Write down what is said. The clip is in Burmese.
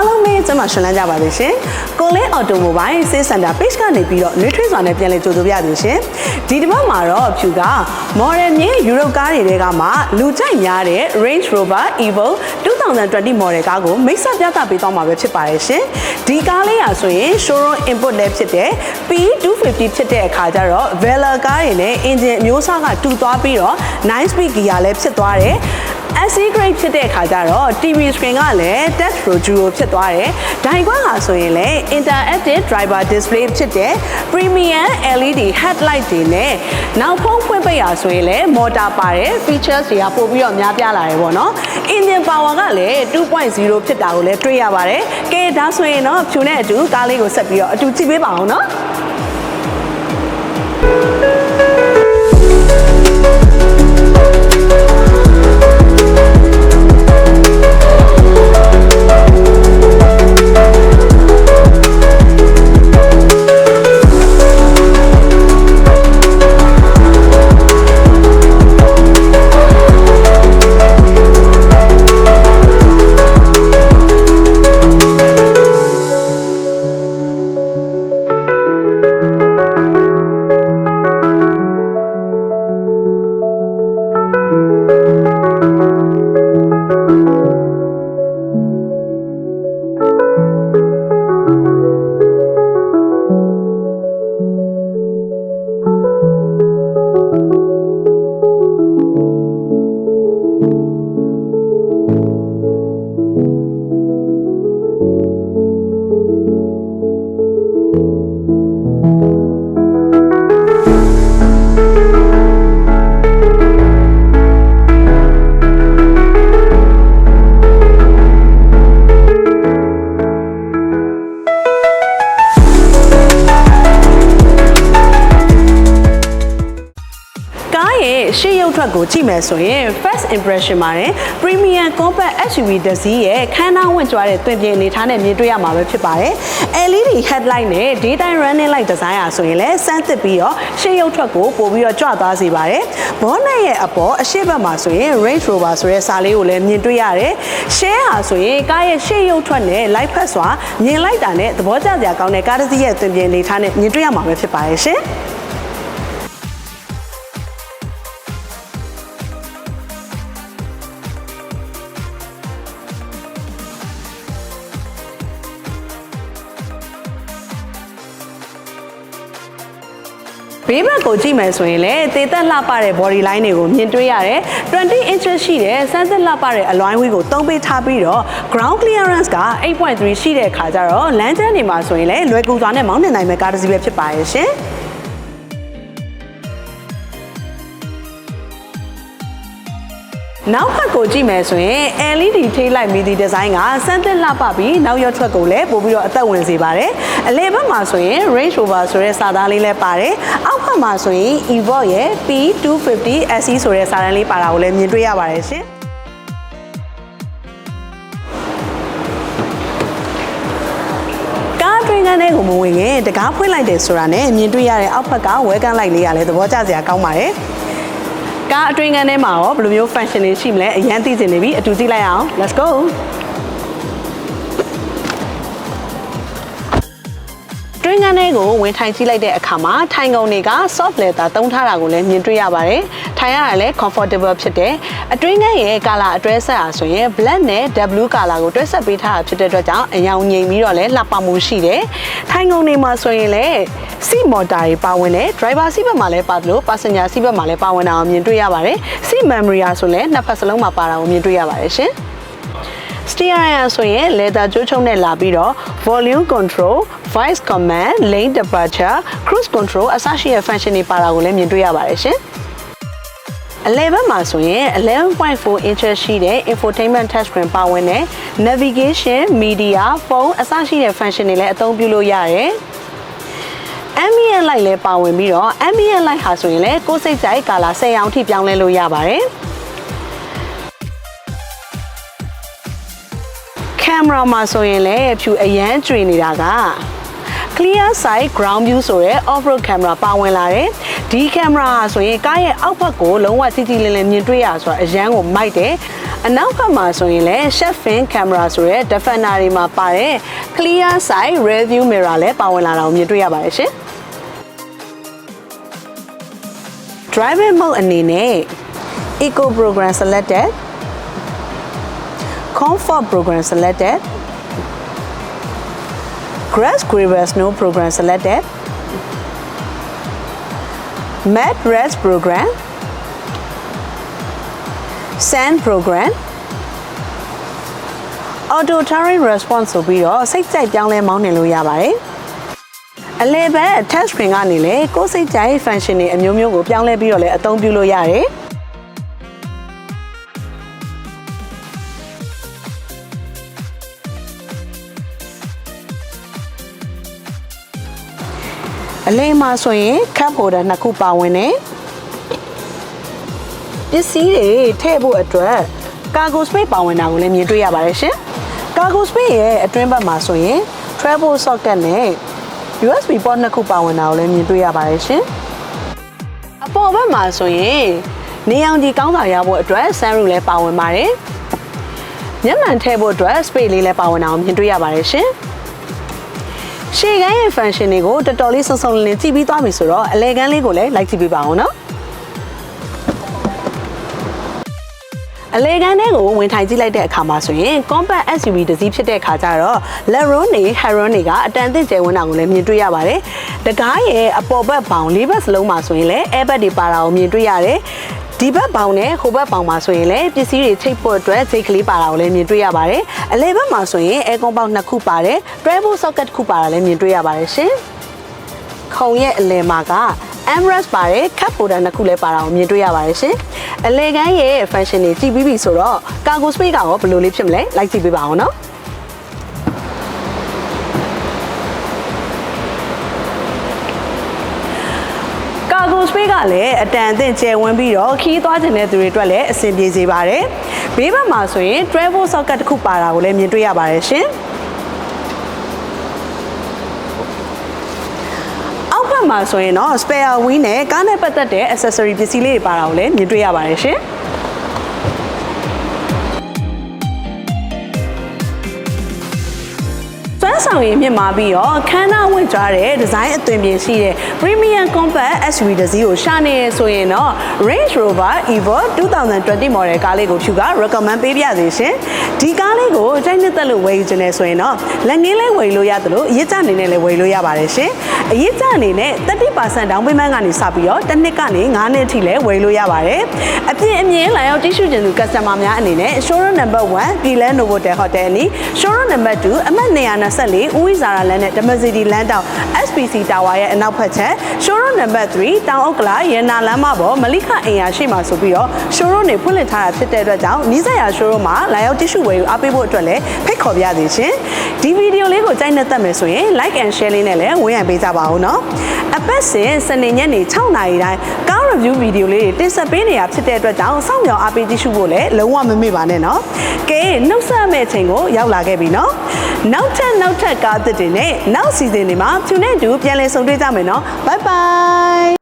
အားလုံးပဲကျမရှင်လန်းကြပါသေးရှင်ကိုလင်းအော်တိုမိုဘိုင်းစေးစင်တာ page ကနေပြီးတော့နှွေးထွေးစွာနဲ့ပြန်လည်ကြိုဆိုပြပါရှင်ဒီတစ်ပတ်မှာတော့ဖြူက model မြေယူရိုကားတွေတဲကမှလူကြိုက်များတဲ့ Range Rover Evo 2020 model ကားကိုမိတ်ဆက်ပြသပေးသွားမှာပဲဖြစ်ပါတယ်ရှင်ဒီကားလေးอ่ะဆိုရင် showroom input လည်းဖြစ်တဲ့ P250 ဖြစ်တဲ့အခါကျတော့ Velar ကားတွေနဲ့ engine အမျိုးအစားကတူသွားပြီးတော့9 speed gear လည်းဖြစ်သွားတယ် SC grade ဖြစ်တဲ့အခါကျတော့ TV screen ကလည်း touch pro duo ဖြစ်သွားတယ်။ဒိုင်ကွာဟာဆိုရင်လည်း interactive driver display ဖြစ်တဲ့ premium LED headlight တွေနဲ့နောက်ဖုံးဖွင့်ပိတ်ရဆိုရင်လည်း motor ပါတယ် features တွေကပို့ပြီးတော့များပြားလာတယ်ပေါ့နော်။ engine power ကလည်း2.0ဖြစ်တာကိုလည်းတွေ့ရပါတယ်။ကဲဒါဆိုရင်တော့ဖြူနဲ့အတူကားလေးကိုဆက်ပြီးတော့အတူကြည့်ပေးပါအောင်နော်။ ထွက်ကိုကြည့်မယ်ဆိုရင် first impression မှာတဲ့ premium compact SUV တစ်စီးရဲ့ခန်းနားဝင်ကြွားတဲ့သွင်ပြင်အနေထားနဲ့မြင်တွေ့ရမှာပဲဖြစ်ပါတယ်။ LED headlight နဲ့ daytime running light design อ่ะဆိုရင်လည်းစမ်းသစ်ပြီးတော့ရှေ့ရုပ်ထွက်ကိုပို့ပြီးတော့ကြွသွားစေပါတယ်။ bonnet ရဲ့အပေါ်အရှိတ်ဘက်မှာဆိုရင် Range Rover ဆိုတဲ့စာလေးကိုလည်းမြင်တွေ့ရတယ်။ share ဟာဆိုရင်ကားရဲ့ရှေ့ရုပ်ထွက်နဲ့ light ဖက်စွာမြင်လိုက်တာနဲ့သဘောကျစရာကောင်းတဲ့ကားတစ်စီးရဲ့သွင်ပြင်အနေထားနဲ့မြင်တွေ့ရမှာပဲဖြစ်ပါတယ်ရှင်။ ဘေးဘက်ကိုကြည့်မယ်ဆိုရင်လည်းသေသက်လှပတဲ့ body line တွေကိုမြင်တွေ့ရတယ်20 inches ရှိတဲ့စမ်းသစ်လှပတဲ့အလွိုင်းဝီးကိုတုံးပေးထားပြီးတော့ ground clearance က8.3ရှိတဲ့အခါကျတော့လမ်းကျန်းတွေမှာဆိုရင်လည်းလွယ်ကူစွာနဲ့မောင်းနှင်နိုင်မယ့်ကားတစ်စီးပဲဖြစ်ပါရဲ့ရှင် နောက်ဘက်ကိုကြည့်မယ်ဆိုရင် LED ထိတ်လိုက်မီဒီဒီဇိုင်းကစမ်းသစ်လှပပြီးနောက်ရွက်ထွက်ကိုလည်းပို့ပြီးတော့အသက်ဝင်စေပါတယ်။အလဲဘက်မှာဆိုရင် Range Rover ဆိုတဲ့စာသားလေးလည်းပါတယ်။အောက်ဘက်မှာဆိုရင် Evoque ရဲ့ P250 SE ဆိုတဲ့စာတန်းလေးပါတာကိုလည်းမြင်တွေ့ရပါတယ်ရှင်။ကားတွင်ကန်းထဲကိုမဝင်ခင်တကားဖွင့်လိုက်တယ်ဆိုတာနဲ့မြင်တွေ့ရတဲ့အောက်ဘက်က welcome light လေးကလည်းသဘောကျစရာကောင်းပါတယ်။ ကားအတွင်းကန်းထဲမှာရောဘယ်လိုမျိုး function တွေရှိမလဲအရင်သိချင်နေပြီအတူကြည့်လိုက်အောင် let's go တွင်းကန်းထဲကိုဝင်ထိုင်ကြည့်လိုက်တဲ့အခါမှာထိုင်ကုန်တွေက soft leather သုံးထားတာကိုလည်းမြင်တွေ့ရပါတယ်။ထိုင်ရတာလည်း comfortable ဖြစ်တယ်။အတွင်းကန်းရဲ့ color အတွဲဆက်အားဆိုရင် black နဲ့ blue color ကိုတွဲဆက်ပေးထားတာဖြစ်တဲ့အတွက်ကြောင့်အယောင်ငိမ်ပြီးတော့လည်းလှပမှုရှိတယ်။ထိုင်ကုန်တွေမှာဆိုရင်လည်း seat motor တွေပါဝင်တယ်။ driver seat ဘက်မှာလည်းပါသလို passenger seat ဘက်မှာလည်းပါဝင်တာကိုမြင်တွေ့ရပါတယ်။ seat memory အားဆိုလည်းနှစ်ဖက်စလုံးမှာပါတာကိုမြင်တွေ့ရပါတယ်ရှင်။ steering ဆိုရင် leather ကြိုးချုံနဲ့လာပြီးတော့ volume control voice command lane departure cruise control အစရှိတဲ့ function တွေပါတာကိုလည်းမြင်တွေ့ရပါတယ်ရှင်အလဲဘက်မှာဆိုရင်11.4 inches ရှိတဲ့ infotainment touchscreen ပါဝင်တဲ့ navigation media phone အစရှိတဲ့ function တွေလည်းအသုံးပြုလို့ရတယ် ambient light လည်းပါဝင်ပြီးတော့ ambient light ဟာဆိုရင်လည်းကိုယ်စိတ်ကြိုက်ကာလာ10ရောင်ထိပြောင်းလဲလို့ရပါတယ် င်မရာမှာဆိုရင်လည်းဖြူအရန်ကျွေနေတာက clear side ground view ဆိုရဲ off road camera ပါဝင်လာတယ်ဒီကင်မရာဆိုရင်ကားရဲ့အောက်ဘက်ကိုလုံးဝကြည့်ကြည့်လင်းလင်းမြင်တွေ့ရဆိုတော့အရန်ကိုမိုက်တယ်အနောက်ဘက်မှာဆိုရင်လည်း chef fin camera ဆိုတဲ့ defender တွေမှာပါတဲ့ clear side rear view mirror လည်းပါဝင်လာတာကိုမြင်တွေ့ရပါတယ်ရှင် driving mode အနေနဲ့ eco program selected comfort program selected grass gravel snow program selected mat rest program sand program auto terrain response ဆိုပြီးတော့စိတ်ကြိုက်ပြောင်းလဲမောင်းနေလို့ရပါတယ်အလဲဘက် touch screen ကနေလေကိုယ်စိတ်ကြိုက် function တွေအမျိုးမျိုးကိုပြောင်းလဲပြီးတော့လည်းအသုံးပြုလို့ရတယ် အလဲမှာဆိုရင် cup holder နှစ်ခုပါဝင်တယ်ပစ္စည်းတွေထည့်ဖို့အတွက် cargo space ပါဝင်တာကိုလည်းမြင်တွေ့ရပါတယ်ရှင် cargo space ရဲ့အတွင်းဘက်မှာဆိုရင် travel socket နဲ့ USB port နှစ်ခုပါဝင်တာကိုလည်းမြင်တွေ့ရပါတယ်ရှင်အပေါ်ဘက်မှာဆိုရင်နေအောင်ကြီးကောင်းတာရဖို့အတွက် sunroof လည်းပါဝင်ပါတယ်မျက်မှန်ထည့်ဖို့အတွက် space လေးလည်းပါဝင်တာကိုမြင်တွေ့ရပါတယ်ရှင် ရှေ့ကန်းရဲ့ function တွေကိုတော်တော်လေးစုံစုံလင်လင်ကြည့်ပြီးသွားပြီဆိုတော့အလဲကန်းလေးကိုလည်းလိုက်ကြည့်ပေးပါအောင်နော်အလေကန်းထဲကိုဝင်ထိုင်ကြည့်လိုက်တဲ့အခါမှာဆိုရင် compact SUV တစ်စီးဖြစ်တဲ့အခါကျတော့ let room တွေ head room တွေကအတန်အသင့်ကျယ်ဝန်းတာကိုလည်းမြင်တွေ့ရပါတယ်။တကားရဲ့အပေါ်ဘက်ဘောင်လေးဘက်စလုံးမှာဆိုရင်လည်း airbag တွေပါတာကိုမြင်တွေ့ရတယ်။ ဒီဘက်ဘောင်နဲ့ဟိုဘက်ဘောင်မှာဆိုရင်လည်းပစ္စည်းတွေချိတ်ဖို့အတွက်ဂျိတ်ကလေးပါတာကိုလည်းမြင်တွေ့ရပါတယ်။အလဲဘက်မှာဆိုရင် air con ပေါက်နှစ်ခုပါတယ်။ travel socket တစ်ခုပါတာလည်းမြင်တွေ့ရပါတယ်ရှင်။ခုံရဲ့အလဲမှာက Emirates ပါတယ် cup holder နှစ်ခုလည်းပါတာကိုမြင်တွေ့ရပါတယ်ရှင်။အလေကန်းရဲ့ function တွေကြည့်ပြီးပြီဆိုတော့ cargo space ကရောဘယ်လိုလေးဖြစ်မလဲလိုက်ကြည့်ပေးပါအောင်နော်။ cargo space ကလည်းအတန်အသင့်ကျယ်ဝန်းပြီးတော့ခီးသွားခြင်းတဲ့သူတွေအတွက်လည်းအဆင်ပြေစေပါတယ်။ဘေးဘက်မှာဆိုရင် travel socket တစ်ခုပါတာကိုလည်းမြင်တွေ့ရပါတယ်ရှင်။အောက်ဘက်မှာဆိုရင်တော့ spare wheel နဲ့ကားနဲ့ပတ်သက်တဲ့ accessory ပစ္စည်းလေးတွေပါတာကိုလည်းမြင်တွေ့ရပါတယ်ရှင်။ ဆောင်ရည်မြင့်မာပြီးတော့ခန်းနာဝင်ကြတဲ့ဒီဇိုင်းအသွင်ပြင်ရှိတဲ့ Premium Compact SUV တစ်စီးကိုရှာနေရဆိုရင်တော့ Range Rover Evo 2020 model ကားလေးကိုဖြူက recommend ပေးပြစေရှင်ဒီကားလေးကိုအကြိုက်နှစ်သက်လို့ဝယ်ယူခြင်းနဲ့ဆိုရင်တော့လက်ငင်းလေးဝယ်လို့ရသလိုအရစ်ကျအနေနဲ့လည်းဝယ်လို့ရပါတယ်ရှင်အရစ်ကျအနေနဲ့30% down payment ကနေစပြီးတော့တစ်နှစ်ကနေ9နှစ်အထိလည်းဝယ်လို့ရပါတယ်အပြင်အမြင်လာရောက်တိရှိခြင်းသူ customer များအနေနဲ့ showroom number 1 Glen Novotel Hotel အနီး showroom number 2အမှတ်224ဦးဝိဇာရာလမ်းနဲ့ Democity လမ်းတောင် SPC Tower ရဲ့အနောက်ဘက်ချက် showroom number 3တောင်ဥက္ကလာရန်နာလမ်းမပေါ်မလိခအင်ယာရှိမှဆိုပြီးတော့ showroom တွေဖွင့်လှစ်ထားတာဖြစ်တဲ့အတွက်ကြောင့်နီးစပ်ရာ showroom မှာလာရောက်တိရှိဝယ်ယူအားပေးဖို့အတွက်လည်းဖိတ်ခေါ်ပြသေးရှင်ဒီဗီဒီယိုလေးကိုကြိုက်နေတတ်မယ်ဆိုရင် like and share လေးနဲ့လည်းဝင်ရပေးကြပါဦးနော်အပတ်စဉ်စနေညနေ6နာရီတိုင်းကား review ဗီဒီယိုလေးတွေတင်ဆက်ပေးနေရဖြစ်တဲ့အတွက်ကြောင့်စောင့်မျှော်အားပေးကြည့်ရှုဖို့လည်းလုံးဝမမေ့ပါနဲ့နော်ကဲနှုတ်ဆက်မဲ့ချိန်ကိုရောက်လာခဲ့ပြီနော်နောက်ထပ်နောက်ထပ်ကားသစ်တွေနဲ့နောက်စီဇန်တွေမှာဖြူနဲ့တူပြန်လည်ဆုံတွေ့ကြမယ်နော် bye bye